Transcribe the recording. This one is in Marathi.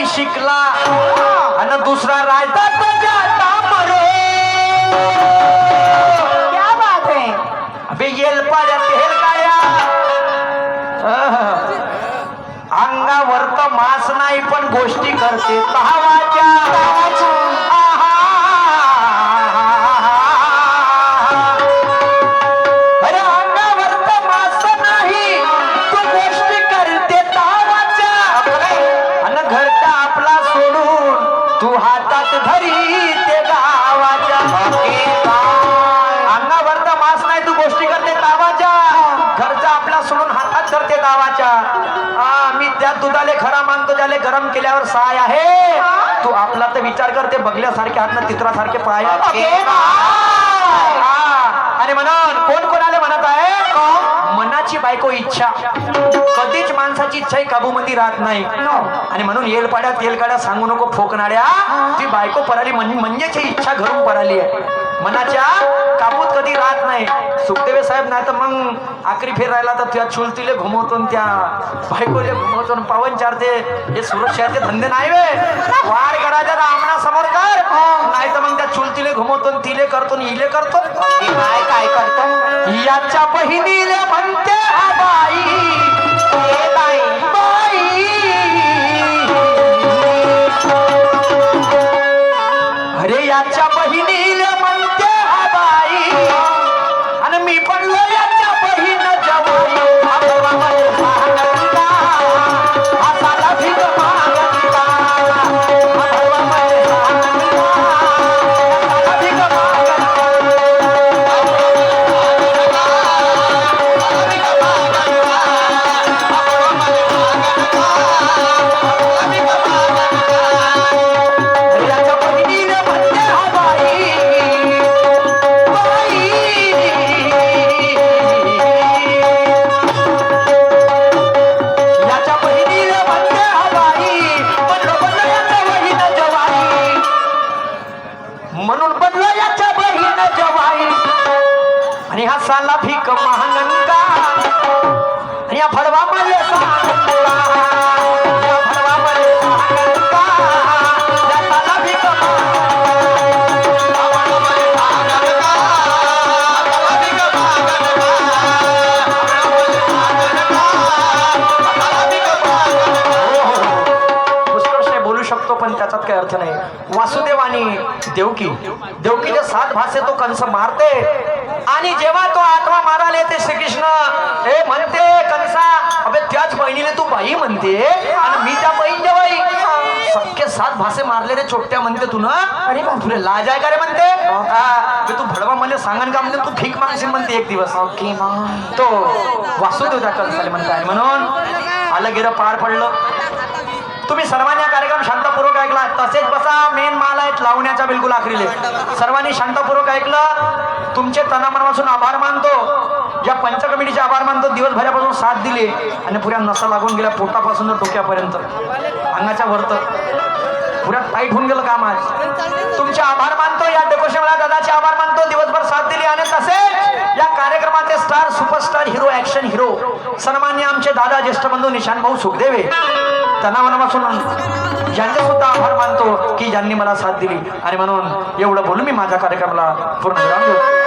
नाही शिकला आणि दुसरा राजा अंगावर तर मास नाही पण गोष्टी करते. तहावाच्या तू हातात धरी ते गावाच्या अंगावर तर मास नाही तू गोष्टी करते तावाच्या घरचा आपला सोडून हातात धरते गावाच्या हा मी त्या दुधाले खरा मानतो त्याले गरम केल्यावर साय आहे तू आपला तर विचार करते बघल्यासारखे हात तित्रासारखे पाय. हा. आणि म्हणून कोण मनाची बायको इच्छा. कधीच माणसाची इच्छा ही काबूमध्ये राहत नाही. आणि म्हणून येलपाड्यात येलकाड्या सांगू नको फोकणाड्या ती बायको पराली म्हण- म्हणजेच इच्छा घरून पराली आहे. मनाच्या काबूत कधी राहत नाही. सुखदेवे साहेब नाही तर मग आखरी फेर राहिला तर त्या चुलतीले घुमवतो त्या बायकोले घुमवतो पावन चारते. हे सुरक्षाचे धंदे नाही वे. वार करायचा आमना समोर कर. नाही तर मग त्या चुलतीले घुमवतो तिले करतो इले करतो. काय काय करतो? याच्या बहिणीले म्हणते आणि भीक महानंदा आणि या फडवा मध्ये त्याच्यात काही अर्थ नाही. वासुदेव आणि देवकी. देवकीच्या सात भाषे तो कंस मारते. आणि जेव्हा तो आत्मा मारायला येते श्रीकृष्ण हे म्हणते कंसा अबे त्याच बहिणीला तू बाई म्हणते. आणि मी त्या बहीण बाई. सख्खे सात भाषे मारलेले चोट्या म्हणते तू ना. अरे तुला लाज आहे का रे म्हणते? तू भडवा मला सांगन का म्हणते? तू भीक मागशील म्हणते एक दिवस. ओके तो वासुदेव त्या कंसाले म्हणताय म्हणून आलं गेलं पार पडलं. तुम्ही सर्वांनी हा कार्यक्रम शांतपूर्वक ऐकला. तसेच बसा मेन माल आहेत लावण्याच्या बिलकुल आखरीले. सर्वांनी शांतपूर्वक ऐकलं. तुमचे तनामनापासून आभार मानतो. या पंच कमिटीचे आभार मानतो. दिवसभरापासून साथ दिली. आणि पुऱ्या नसा लागून गेल्या पोटापासून डोक्यापर्यंत. अंगाच्या वरत. पुऱ्या टाईट होऊन गेलं काम आज. तुमचे आभार मानतो. या डेकोशेवाला दादाचे आभार मानतो. दिवसभर साथ दिली. आणि तसेच या कार्यक्रमाचे star superstar hero action hero सन्मान्य आमचे दादा ज्येष्ठ बंधू निशान भाऊ सुखदेवे त्यांना मनापासून ज्यांचे सुद्धा आभार मानतो की ज्यांनी मला साथ दिली. आणि म्हणून एवढं बोलून मी माझ्या कार्यक्रमाला पूर्ण विराम देतो.